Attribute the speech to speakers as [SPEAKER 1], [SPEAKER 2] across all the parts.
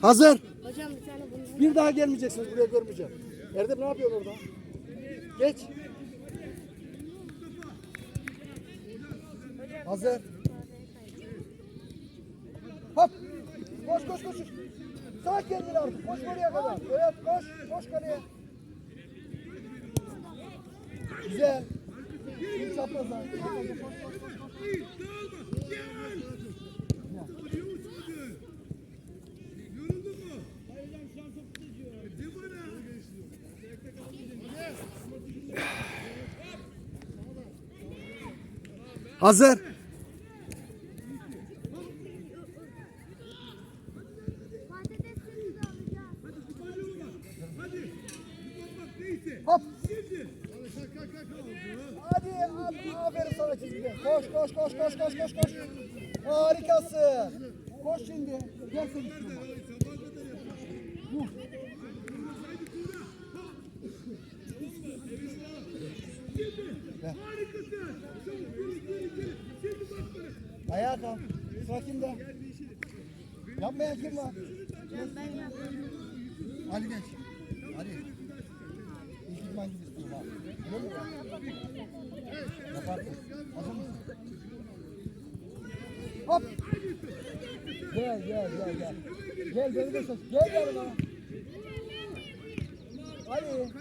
[SPEAKER 1] Hazır.
[SPEAKER 2] Hocam bir tane bunu.
[SPEAKER 1] Bir daha gelmeyeceksiniz buraya görmeyeceğim. Erdem ne yapıyorsun orada? Geç. Hazır. Hop. Koş koş koş. Sağ kendini artık. Koş oraya kadar. Evet koş. Koş kaleye. Güzel. Bir çaprazdan. Hazır. Hop. Hadi abi, aferin sana çizgide. Koş koş koş koş koş koş koş. Harikasın. Koş şimdi. Gel sen Ayağa kalk. Sıra kimde? Yapmayan kim var?
[SPEAKER 2] Ben yaptım.
[SPEAKER 1] Ali geç. Ali. İlk idman gibi istiyorum ha. Öyle mi? Yaparsın. Hazır mısın? Hop. Gel gel gel gel. Gel beni de sos. Gel gel bana. Ali.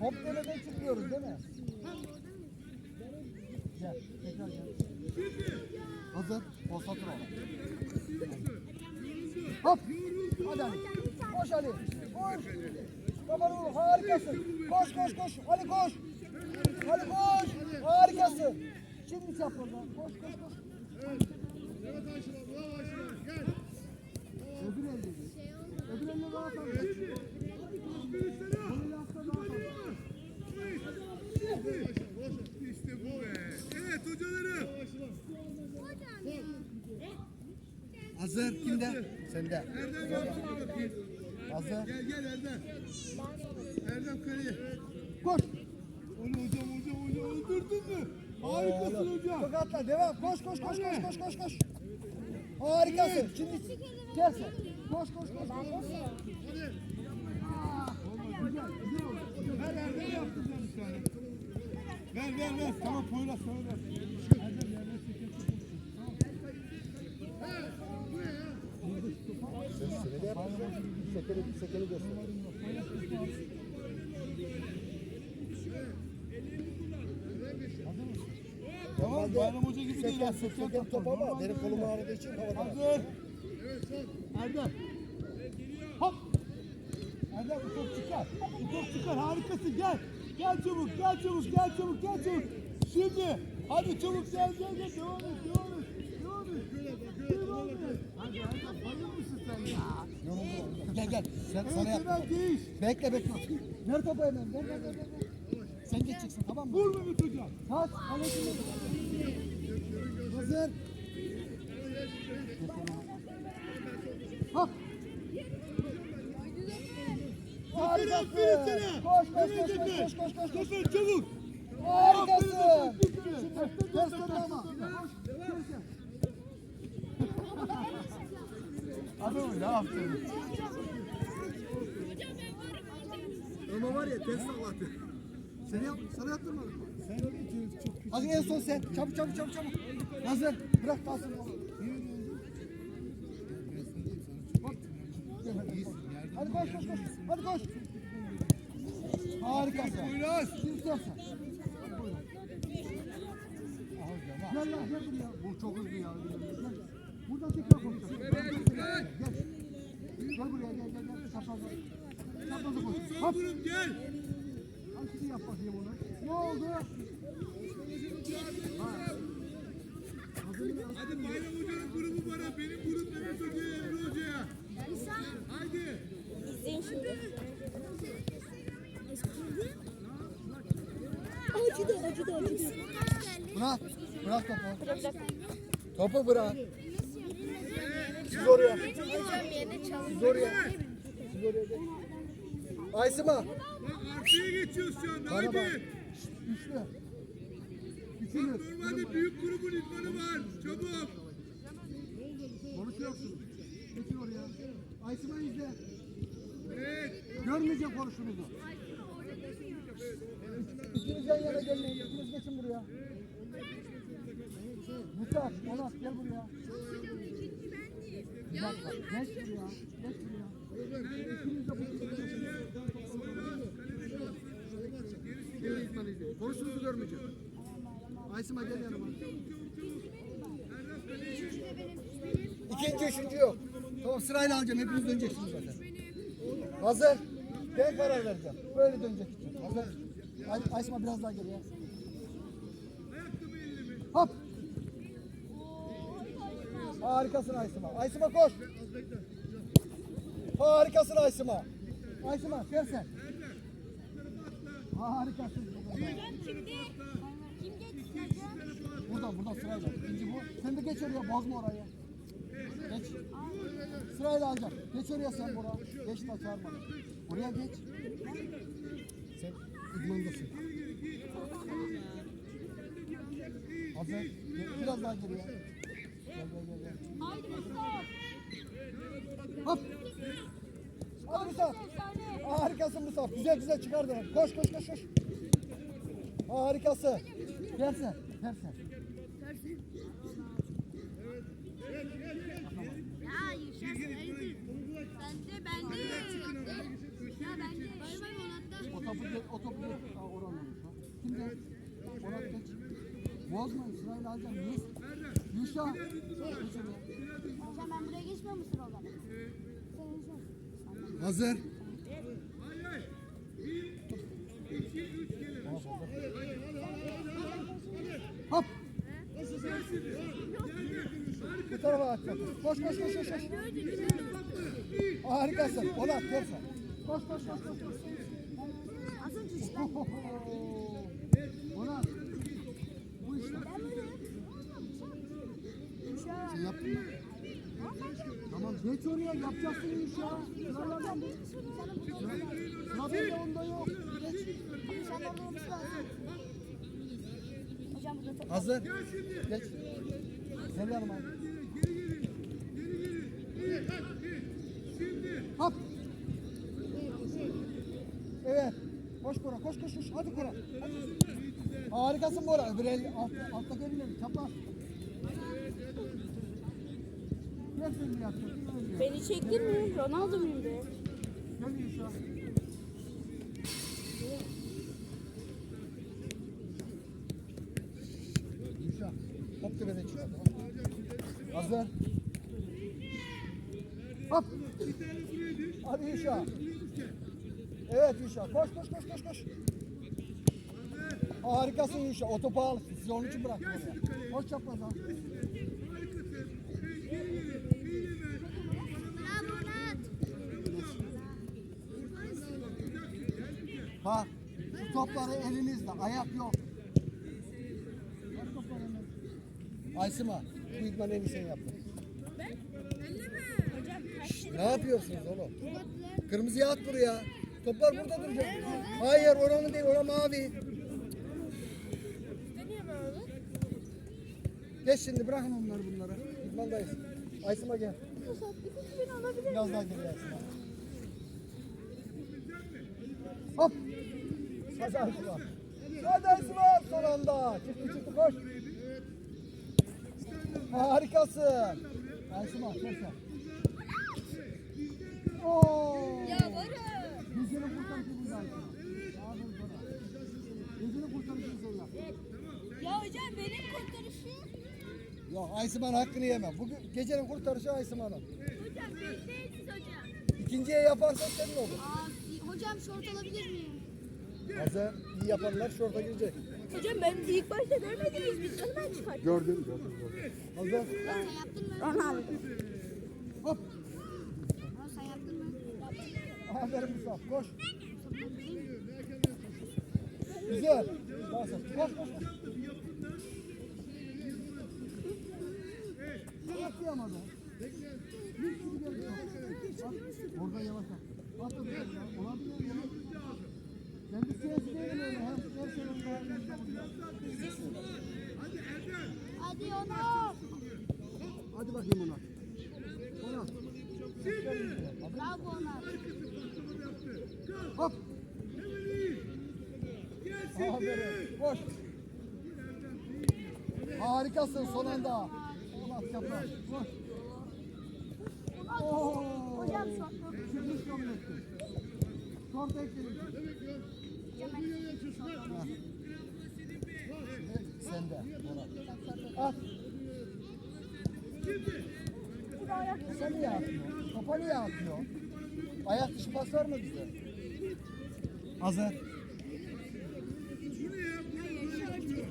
[SPEAKER 1] Hop demeden çıkmıyoruz değil mi? Gel. Tekrar gel. Hazır. Konsantre ol. Hop. Hadi Ali. Koş Ali. Koş. Babanı vur. Harikasın. Koş koş koş. Ali koş. Ali koş. Harikasın. Şimdi çap oradan. Koş koş koş. Öbür elde. Öbür elde daha fazla. Bunu yapsa daha fazla.
[SPEAKER 3] İşte bu be. Evet hocalarım.
[SPEAKER 1] Hazır. Kimde? Sende.
[SPEAKER 3] Erdem yapsın bakayım.
[SPEAKER 1] Hazır.
[SPEAKER 3] Gel gel Erdem. Erdem kaleye.
[SPEAKER 1] Koş.
[SPEAKER 3] Onu hocam hocam hocam öldürdün mü? Harikasın hocam.
[SPEAKER 1] Çok atla. Devam. Koş koş koş koş koş koş koş. Harikasın. Şimdi gel sen. Koş koş koş. koş.
[SPEAKER 3] Ver Erdem yaptıracağım bir tane. Ver ver ver. Tamam Poyraz sana ver.
[SPEAKER 1] Sekeni, sekeni göster.
[SPEAKER 3] Tamam Bayram Hoca gibi değil.
[SPEAKER 1] Seken, seken top ama benim kolum ağrıdığı için havada.
[SPEAKER 3] Hazır. Erdem. Hop. Erdem bu top çıkar. Bu top çıkar. Harikasın. Gel. Gel çabuk. Gel çabuk. Gel çabuk. Gel çabuk. Şimdi. Hadi çabuk gel gel gel. Devam et. Devam et. Devam et. Devam et. Hadi Erdem bayır mısın sen ya?
[SPEAKER 1] Gel gel. Sen, sana yap. Bekle bekle. Ver topu hemen. Ver ver ver. Sen geçeceksin tamam mı?
[SPEAKER 3] Vur Mehmet Hocam.
[SPEAKER 1] Kaç. Kalesine. Hazır. Hop.
[SPEAKER 3] Aferin aferin sana.
[SPEAKER 1] Koş koş koş koş koş koş koş
[SPEAKER 3] çabuk.
[SPEAKER 1] Harikasın.
[SPEAKER 3] Aferin, aferin.
[SPEAKER 1] Şimdi göster ama.
[SPEAKER 3] Ne yaptın?
[SPEAKER 1] Ama var ya ters sallattı. Seni yap, sana yaptırmadım? Sen çok Hadi en son sen. Çabuk çabuk çabuk çabuk. Hazır. Bırak kalsın. Hadi. Koş koş koş. Hadi koş.
[SPEAKER 3] Poyraz.
[SPEAKER 1] Şimdi istersen. Gel lan gel buraya. Bu çok hızlı ya. Gel. Buradan tekrar koşacağız. Gel. Gel buraya gel gel gel. Çaprazla. Çaprazla koş. Hop.
[SPEAKER 3] Gel.
[SPEAKER 1] Al şunu yap bakayım onu. Ne oldu?
[SPEAKER 3] Hadi Bayram Hoca'nın grubu bana, benim grup Mehmet Hoca'ya, Emre Hoca'ya. Haydi.
[SPEAKER 2] İzleyin şimdi. Acıdı acıdı acıdı.
[SPEAKER 1] Bırak. Bırak topu. Topu bırak. Siz oraya. Siz oraya. Siz oraya gel. Aysima.
[SPEAKER 3] Arkaya geçiyoruz şu anda,
[SPEAKER 1] Bana bak.
[SPEAKER 3] haydi.
[SPEAKER 1] Üçlü.
[SPEAKER 3] Bak
[SPEAKER 1] Üçünüz.
[SPEAKER 3] normalde büyük grubun idmanı var. Çabuk.
[SPEAKER 1] Konuşuyorsunuz. Geçin oraya. Aysima izle. Görmeyecek konuşunuzu. İkiniz yan yana gelmeyin. İkiniz geçin buraya. Mustafa, Onat gel buraya. Bir dakika, Geç buraya. Geç buraya. İkiniz de bu Konuşunuzu görmeyeceğim. Aysima gel yanıma. İkinci, üçüncü yok. Tamam sırayla alacağım. Hepiniz döneceksiniz zaten. Hazır. Ben karar vereceğim. Böyle dönecek. Hazır. Ay, Aysma biraz daha geriye. Harikasın Aysma. Aysma koş. Harikasın Aysma. Aysma gel sen. Harikasın. Buradan buradan sırayla. İkinci bu. Sen de geç oraya bozma orayı. Geç. Sırayla alacağım. Geç oraya sen buraya. Geç de çağırma. Oraya geç. Sen idmandasın. Hazır. Biraz daha geriye. Hop. Hadi Musaf. Harikasın Musaf. Güzel güzel çıkardın. Koş koş koş koş. Harikasın. Gel sen. Gel sen.
[SPEAKER 2] Ya Yuşa hayırdır? Bende bende. Ya bende. Bay bay Onat'ta.
[SPEAKER 1] O topu o topu geç. Aa, oran olmuş ha. Kim geç? Oran geç. Bozmayın, sırayla alacağım. Yuşa. Geç oraya.
[SPEAKER 2] Hocam ben buraya geçmiyor musun o zaman?
[SPEAKER 1] Hazır. Hop. Bu tarafa atacak. Koş koş koş koş. koş. Harikasın. Ona sen. Koş koş koş koş. koş.
[SPEAKER 2] Asıl güç
[SPEAKER 1] Ona. Bu işte. Sen yaptın mı? Tamam geç oraya yapacaksın iş Sıralardan geç.
[SPEAKER 2] Hocam burada top.
[SPEAKER 1] Hazır. Geç. Gel yanıma. Hop. Evet. Koş Bora, koş koş koş. Hadi Bora. Harikasın Bora. Öbür el, alt, altta gelin. Çapraz. Gel sen bir yaptın.
[SPEAKER 2] Beni çektin mi? Ronaldo muyum be?
[SPEAKER 1] Gel bir şu an. Yuşa. Hop tepeden çıkardı. Hazır. Hop. Hadi Yuşa. Evet Yuşa. Koş koş koş koş koş. Harikasın Yuşa. O topu al. Sizi onun için bıraktım oraya. Koş çapraza. Ha, şu topları elinizde, ayak yok. Aysima, bu idman en iyi sen yaptın.
[SPEAKER 2] Hocam kaç
[SPEAKER 1] Ne yapıyorsunuz oğlum? Kırmızıya at buraya. Toplar burada duracak. Hayır, oranın değil, oran mavi. Geç şimdi, bırakın onları bunları. İdmandayız. Aysima gel. Biraz daha geri Aysima. Hadi Aysima. Hadi Aysima, son anda. Çıktı çıktı, koş. Harikasın. Gel sen. Oo.
[SPEAKER 2] Ya varım.
[SPEAKER 1] Yüzünü. Aferin sana. Yüzünü kurtarıcı sen yap.
[SPEAKER 2] Ya hocam benim kurtarışım.
[SPEAKER 1] Ya Aysima'nın hakkını yemem. Bugün gecenin kurtarışı Aysima'nın.
[SPEAKER 2] Hocam bekleyin hocam.
[SPEAKER 1] İkinciye yaparsan senin olur.
[SPEAKER 2] Aa, hocam şort alabilir miyim?
[SPEAKER 1] Hazır iyi yapanlar şorta girecek.
[SPEAKER 2] Hocam ben ilk başta görmediniz biz onu ben çıkarttım.
[SPEAKER 1] Gördüm gördüm gördüm. Hazır.
[SPEAKER 2] Sen yaptın mı? Ronaldo.
[SPEAKER 1] Hop.
[SPEAKER 2] Sen yaptın mı?
[SPEAKER 1] Aferin Musaf. Koş. Güzel. Sen. Koş koş koş. Atlayamadı? Orada yavaş at. At da güzel ya. Ona bir yavaş. Kendi siyasi değil öyle. Her, her şey onun
[SPEAKER 2] Hadi Onat.
[SPEAKER 1] Hadi bakayım ona. Ona.
[SPEAKER 2] Bravo Onat.
[SPEAKER 1] Hop. Aferin. Koş. Harikasın son anda. Onat yapar. Koş. Oo.
[SPEAKER 2] Hocam şort yok.
[SPEAKER 1] Çıkmış Sen de. At. Sen niye atmıyorsun? Topa niye atmıyorsun? Ayak dışı pas var mı bize? Hazır.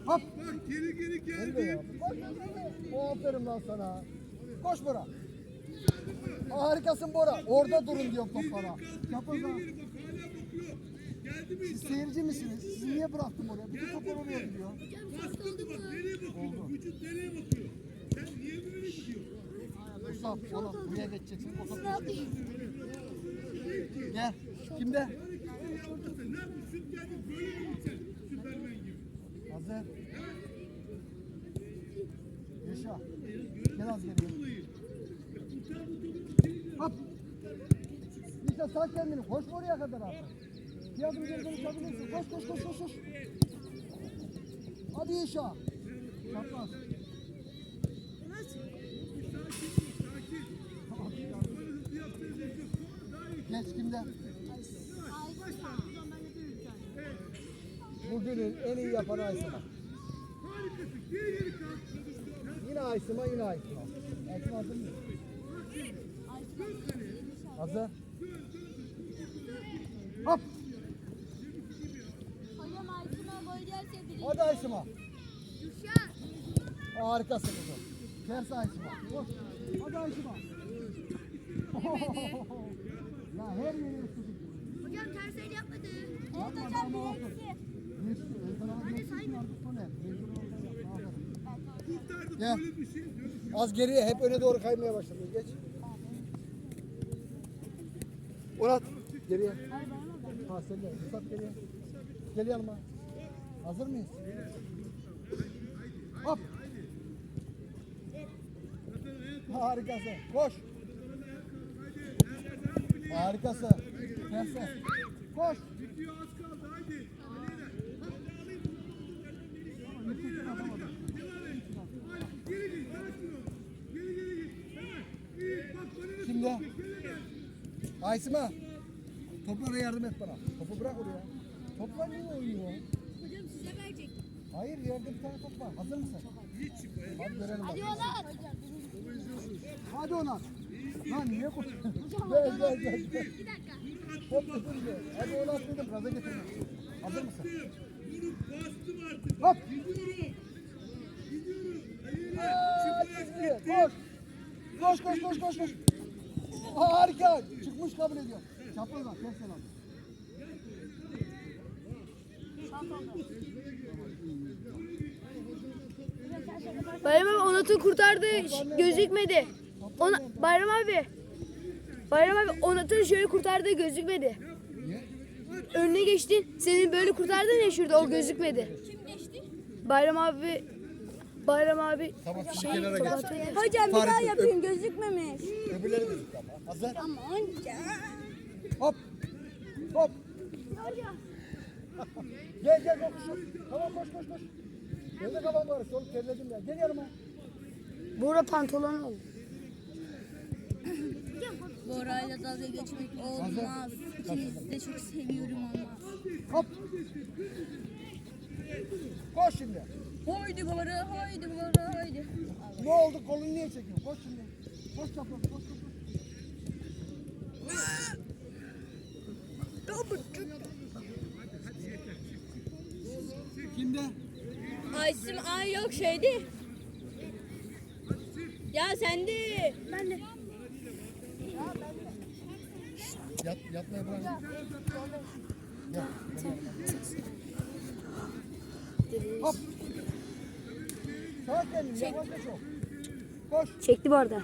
[SPEAKER 1] Hop.
[SPEAKER 3] Geri geri
[SPEAKER 1] de yap. O aferin lan sana. Koş Bora. Harikasın Bora. Orada durun diyor toplara. Yapın lan. Siz seyirci misiniz? Sizi niye bıraktım oraya? Bütün toplar oraya gidiyor.
[SPEAKER 3] Nereye bakıyor? Vücut nereye bakıyor? Sen niye böyle gidiyorsun?
[SPEAKER 1] Mustafa oğlum buraya geçeceksin. Topu Gel. Kimde?
[SPEAKER 3] Ne yapıyorsun? Şut geldi böyle mi gideceksin? Süpermen gibi.
[SPEAKER 1] Hazır. Yaşa. Gel az geriye. Hop. İşte sal kendini. Koş oraya kadar artık. Bir adım geri konuşabilirsin. Koş koş koş koş koş. Hadi Yaşa. Çapraz. Geç kimde? Bugünün en iyi yapanı Aysima. Yine Aysima, yine Aysima. Aysima hazır mı? Hazır. Hop. Hadi.
[SPEAKER 2] Düşer.
[SPEAKER 1] Harikasın kızım. Ters Aysima. Koş. Hadi Aysima. ya her yeri ısıtık.
[SPEAKER 2] Hocam ters el yapmadı. Evet hocam bir eksi.
[SPEAKER 1] Gel.
[SPEAKER 3] Şey diyor.
[SPEAKER 1] Az geriye hep öne doğru kaymaya başladın. Geç. Murat geriye. Ha sen de. Murat geriye. Gel yanıma. Hazır mıyız? Hop. Harikasın. Koş. Harikasın. Ters ters. Koş.
[SPEAKER 3] Bitiyor az kaldı haydi. Hemen.
[SPEAKER 1] Aysima. Toplara yardım et bana. Topu bırak oraya. Toplar niye oynuyor? Hayır yerde bir tane top var. Hazır mısın? Hadi görelim.
[SPEAKER 2] Hadi. Onat.
[SPEAKER 1] Hadi ona. Lan niye koşuyorsun? Gel gel gel.
[SPEAKER 2] Bir dakika.
[SPEAKER 1] Top tutunca. Hadi ona at dedim. Gaza getirme. Hazır mısın?
[SPEAKER 3] Bunu bastım artık.
[SPEAKER 1] Hop.
[SPEAKER 3] Gidiyorum. Gidiyorum. Hayır.
[SPEAKER 1] Çizgi.
[SPEAKER 3] gitti.
[SPEAKER 1] Koş. Koş koş koş koş koş. Harika. Çıkmış kabul ediyor. Çapraz at. Ters el at.
[SPEAKER 4] Bayram abi Onat'ı kurtardı. Ş- Gözükmedi. Ona, Bayram abi. Bayram abi Onat'ın şöyle kurtardığı gözükmedi. Önüne geçtin. Senin böyle kurtardın ya şurada o gözükmedi.
[SPEAKER 2] Kim geçti?
[SPEAKER 4] Bayram abi Bayram abi
[SPEAKER 1] Tamam. Şimdi
[SPEAKER 4] şey
[SPEAKER 1] kenara geç.
[SPEAKER 4] Hocam
[SPEAKER 1] bir daha yapayım,
[SPEAKER 4] gözükmemiş.
[SPEAKER 1] Öbürleri de ama. Hazır.
[SPEAKER 2] Ama önce.
[SPEAKER 1] Hop. Hop. gel gel koş koş. Tamam koş koş koş. Benim de kafam var. Sol terledim ya. Gel yanıma.
[SPEAKER 4] Bora pantolon oldu.
[SPEAKER 2] Bora'yla dalga geçmek olmaz. İkinizi de çok seviyorum ama.
[SPEAKER 1] Hop. Koş şimdi.
[SPEAKER 2] Haydi Bora, haydi Bora, haydi.
[SPEAKER 1] Ne oldu? Kolunu niye çekiyorsun? Koş şimdi. Koş çapraz. Koş koş. koş. Kimde?
[SPEAKER 4] Aysim ay yok şeydi. Ya sende. Ben de.
[SPEAKER 1] Yat, yatmaya bırak. Gel. Hop. Sağa kendini. Yavaşla çok. Koş.
[SPEAKER 4] Çekti bu arada.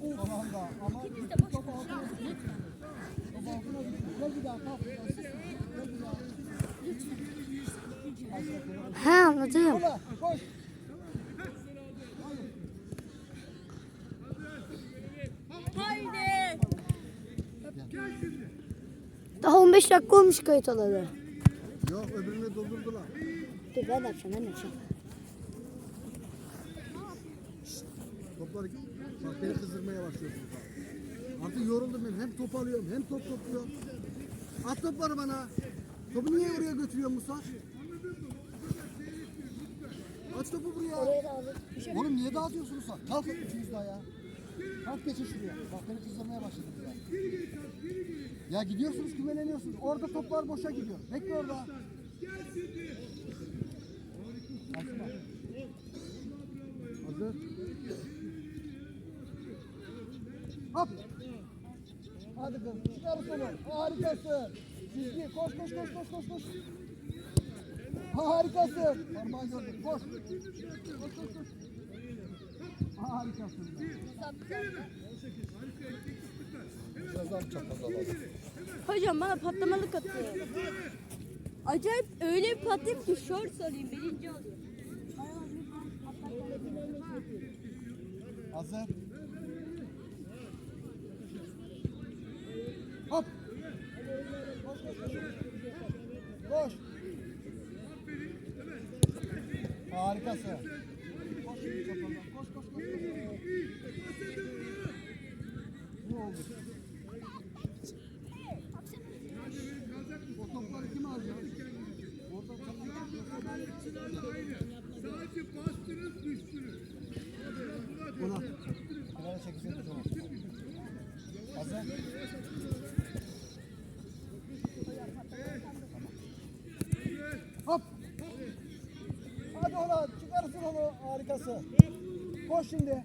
[SPEAKER 1] Son anda. Ama top altına gitti. Top altına gitti. Gel bir daha. Kalk.
[SPEAKER 4] Anladım.
[SPEAKER 1] Daha
[SPEAKER 4] 15 dakika olmuş kayıt olalı.
[SPEAKER 1] Yok öbürünü doldurdular.
[SPEAKER 4] Dur ben yapacağım ben yapacağım.
[SPEAKER 1] Topları bak beni kızdırmaya başlıyorsun. Artık yoruldum ben hem top alıyorum hem top topluyorum. At topları bana. Topu niye oraya götürüyor Musa? Aç topu buraya. Oğlum niye dağıtıyorsunuz sen? Kalkın üçünüz daha ya. Kalk geçin şuraya. Bak beni kızdırmaya başladınız ya. Ya gidiyorsunuz kümeleniyorsunuz. Orada toplar boşa gidiyor. Bekle orada. Açma. Hazır. Hop. Hadi kızım çıkar sonu. Harikasın. Çizgi koş koş koş koş koş koş. Harikasın. Parmağı gördüm. Koş. Harikasın.
[SPEAKER 2] Hocam bana patlamalık atıyor. Acayip öyle bir patlayıp ki short sarayım birinci oluyor.
[SPEAKER 1] Hazır. Hop. Koş koş koş. Koş. Harikasın. Koş şimdi çaprazdan. Koş koş koş. Ne oldu? O topları kim alacak? Orada
[SPEAKER 3] Sadece bastınız düştünüz.
[SPEAKER 1] Buna. Kenara çekilsene tamam. Hazır. Hop. Hadi ona çıkarsın onu harikası. Koş şimdi.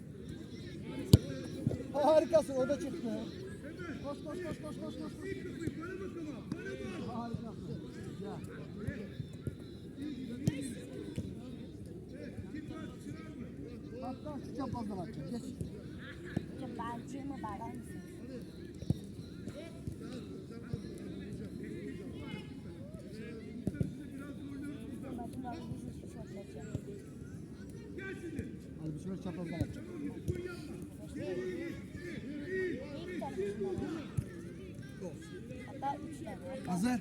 [SPEAKER 1] Harikasın o da çıktı. Koş koş koş koş koş koş. Harikasın. Güzel. Hatta şu çaprazdan atacağım. Geç. Hadi bir şöyle çaprazdan atacağım. Hazır.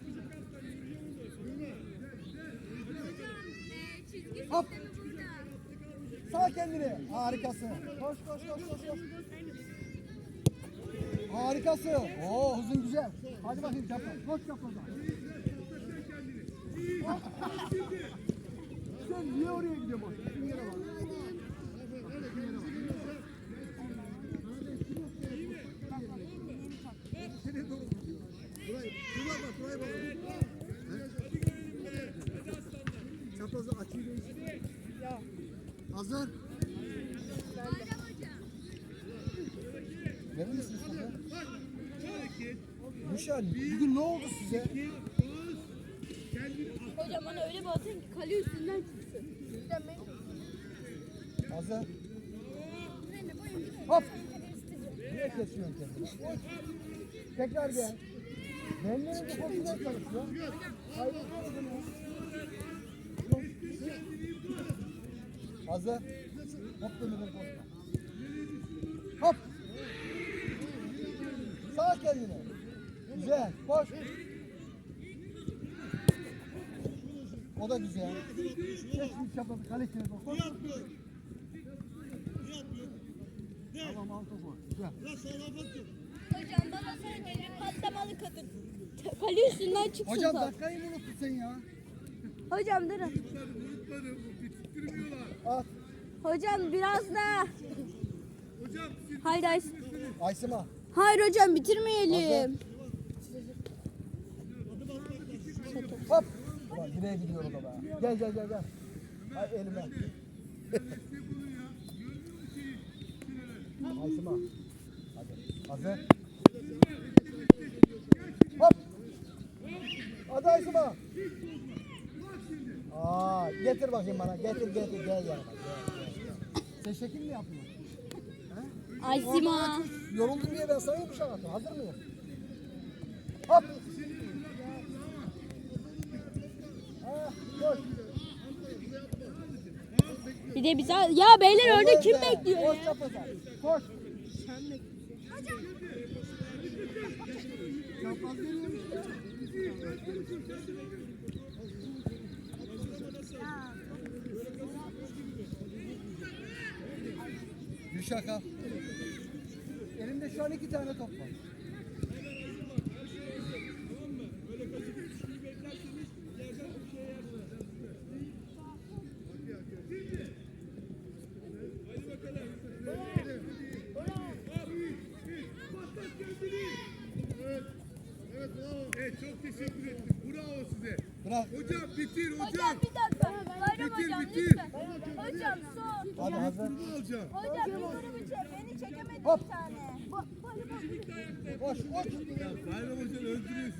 [SPEAKER 1] Hop. Sağ kendini. Harikasın. Koş koş koş koş koş. Harikasın. Oo hızın güzel. Hadi bakayım çapraz. Koş çaprazdan. Hop. Sen niye oraya gidiyorsun? Bizim yere bak. Bak, bizim yere bak. Nereye doğru gidiyor? Burayı, buraya bak, buraya bak. He? Çaprazı açıyı değiştir. Hazır. Verir misiniz topu? Müşal, bugün ne oldu size?
[SPEAKER 2] Hocam bana öyle bir atın ki kale üstünden çıksın.
[SPEAKER 1] Hazır. Hop. Niye kesiyorsun kendini? Tekrar gel. Benlerin kafasına çalışıyor. Hayır. Hazır. Hop dönüyorum koşma. Hop. Sağ kendine. Güzel. Koş. O da güzel. Çek bir çaprazı kalesine. Koş. Tamam al topu. Güzel.
[SPEAKER 2] Hocam bana sadece patlamalık atın. Kale üstünden çıksın.
[SPEAKER 1] Hocam
[SPEAKER 2] top.
[SPEAKER 1] dakikayı mı unuttun sen ya?
[SPEAKER 2] Hocam durun.
[SPEAKER 3] Unutmadım, bitirmiyorlar.
[SPEAKER 1] At.
[SPEAKER 2] Hocam biraz daha.
[SPEAKER 3] Hocam
[SPEAKER 2] Hayır hayır.
[SPEAKER 1] Aysima.
[SPEAKER 2] Hayır hocam bitirmeyelim.
[SPEAKER 1] Hop. Ulan direğe gidiyor o da be. Gel gel gel gel. Hay elime. Aysima. Hadi. Hazır. Hop. Hadi Aysima. Aa, getir bakayım bana. Getir getir gel. Gel. Sen şekil mi yapıyorsun?
[SPEAKER 2] Aysima.
[SPEAKER 1] Yoruldun diye ben sana bir şey anlattım. Hazır mıyım? Hop. Ah, koş.
[SPEAKER 2] Bir de bize ya beyler orada kim bekliyor
[SPEAKER 1] Koş. Koş. Çapraz geliyor işte. Gülşaka. Elimde şu an iki tane top var.
[SPEAKER 3] Evet. Evet bravo. Evet çok teşekkür ettim. Bravo size.
[SPEAKER 1] Bırak.
[SPEAKER 3] Hocam bitir hocam.
[SPEAKER 2] Hocam bir dakika. Bayram
[SPEAKER 3] Bitir,
[SPEAKER 2] hocam
[SPEAKER 3] bitir.
[SPEAKER 2] lütfen. Hocam son.
[SPEAKER 1] Hadi hazır.
[SPEAKER 2] Hocam yukarı bir çek. Beni çekemedin
[SPEAKER 1] Hop.
[SPEAKER 2] bir tane.
[SPEAKER 1] Koş koş.
[SPEAKER 3] Bayram hocam öldürüyor.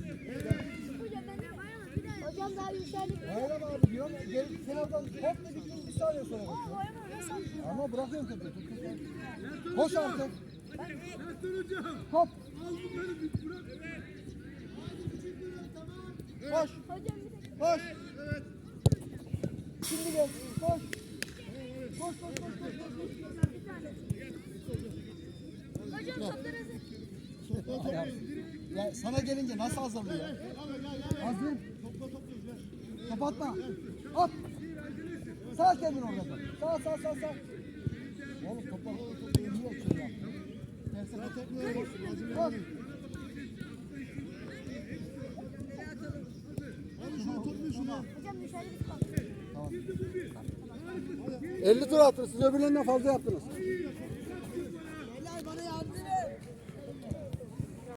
[SPEAKER 2] Hocam ben de bayram bir daha. Hocam daha yükseldik.
[SPEAKER 1] Bayram abi diyorum. Gel kenardan hop dedik mi bir saniye sonra koş.
[SPEAKER 2] Bayram nasıl?
[SPEAKER 1] Ama bırakıyorum tut. Koş artık.
[SPEAKER 3] Ertan hocam.
[SPEAKER 1] Hop.
[SPEAKER 3] Al bunları bir bırak.
[SPEAKER 1] Koş.
[SPEAKER 2] Hocam bir dakika.
[SPEAKER 1] Koş.
[SPEAKER 3] Evet.
[SPEAKER 1] Şimdi gel. Koş. Koş koş koş koş. koş.
[SPEAKER 2] Hocam topları
[SPEAKER 1] Ya, ya sana gelince nasıl hazırlıyor? Hazır. Kapatma. At. Sağ kendin orada. Sağ sağ sağ sağ. Oğlum topa niye açıyorsun ya? Tersine topluyorum. Bak.
[SPEAKER 2] Hocam dışarı bir kalk.
[SPEAKER 1] 50 tur attınız. Siz öbürlerinden fazla yaptınız.